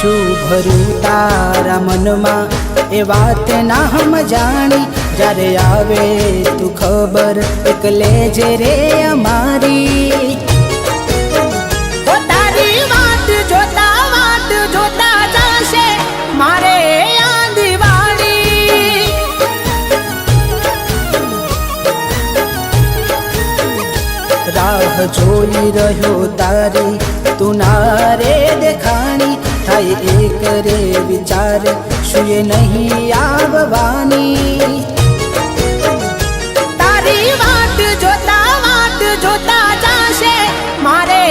શું ભરું તારા મનમાં એ વાત ના હમ જાણી જ્યારે આવે તું ખબર એકલે જે રે અમારી ઓ તારી વાટ જોતા વાટ જોતા જશે મારે આ દિવાળી રાહ જોઈ રહ્યો તારી તું ના રે દેખાણી થાય એક રે વિચાર શું નહીં આવવાની તારી વાત જોતા વાત જોતા જાશે મારે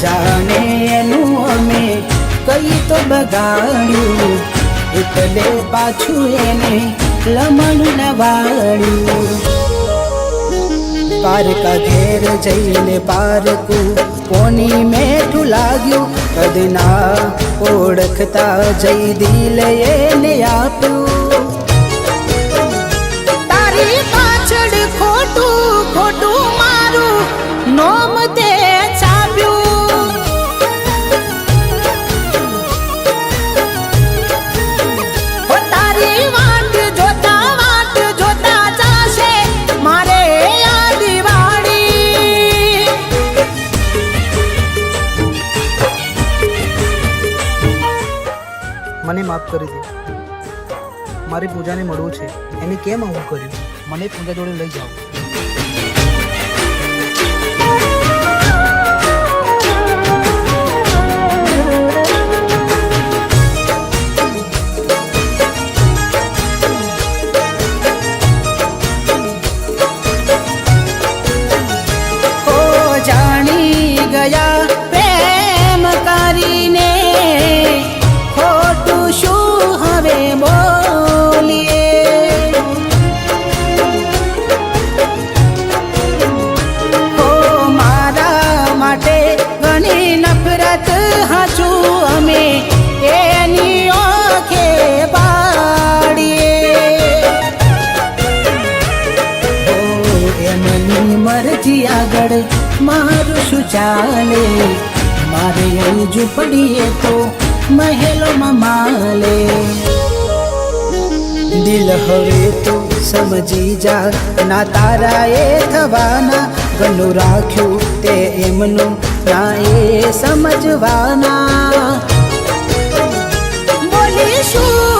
જાણે એનું અમે કઈ તો બગાડ્યું એટલે પાછું એને લમણ નવાડ્યું પારકા ઘેર જઈને પારકું. કોની મેઠું લાગ્યું? કદના ઓળખતા જઈ દિલ એને આપ્યું. મને માફ કરી દે. મારે પૂજાને મળવું છે. એને કેમ આવું કર્યું? મને પૂજા જોડે લઈ જાઓ. મરજી આગળ મારું શું ચાલે? મારે અહીં ઝૂંપડીએ તો મહેલોમાં માલે. દિલ હવે તો સમજી જા, ના તારા એ થવાના ગનું રાખ્યું તે એમનું ના એ સમજવાના. બોલીશું.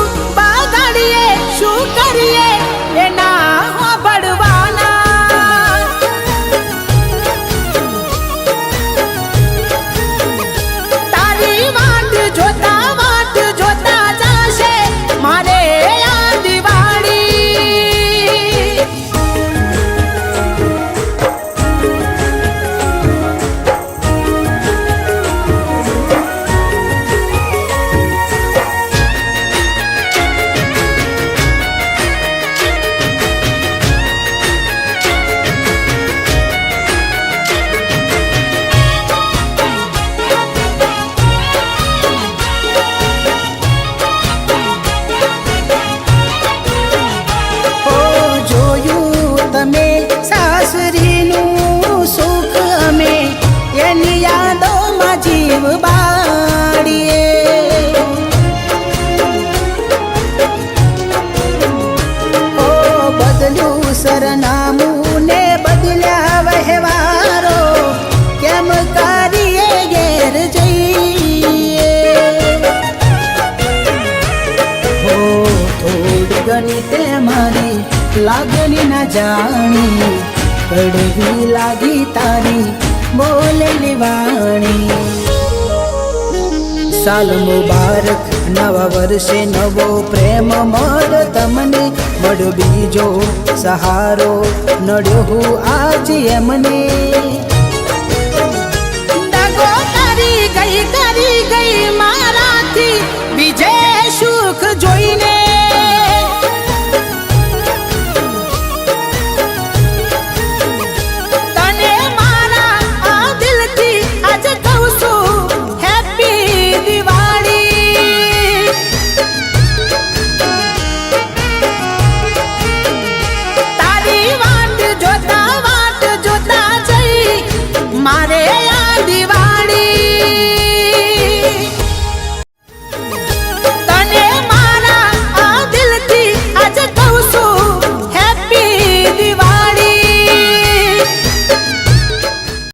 કરી તે મારી લાગણી ના જાણી. કડવી લાગી તારી બોલેલી વાણી. સાલ મુબારક, નવા વર્ષે નવો પ્રેમ મળ તમને મળ્યો બીજો સહારો નડ્યો હું આજ એમને. ગઈ કરી ગઈ માં